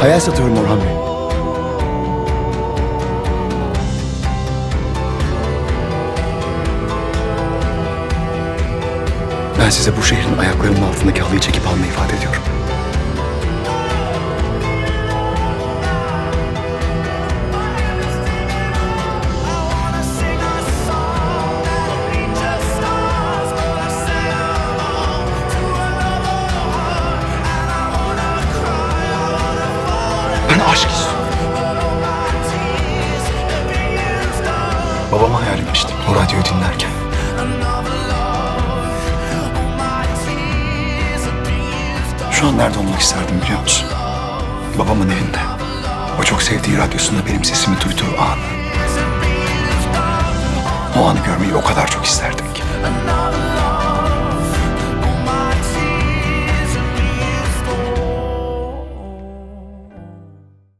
Hayal satıyorum Orhan Bey. Ben size bu şehrin ayaklarının altındaki halıyı çekip almayı ifade ediyorum. Babamı hayal etmiştim o radyoyu dinlerken. Şu an nerede olmak isterdim biliyor musun? Babamın evinde. O çok sevdiği radyosunda benim sesimi duyduğu an. O anı görmeyi o kadar çok isterdim ki.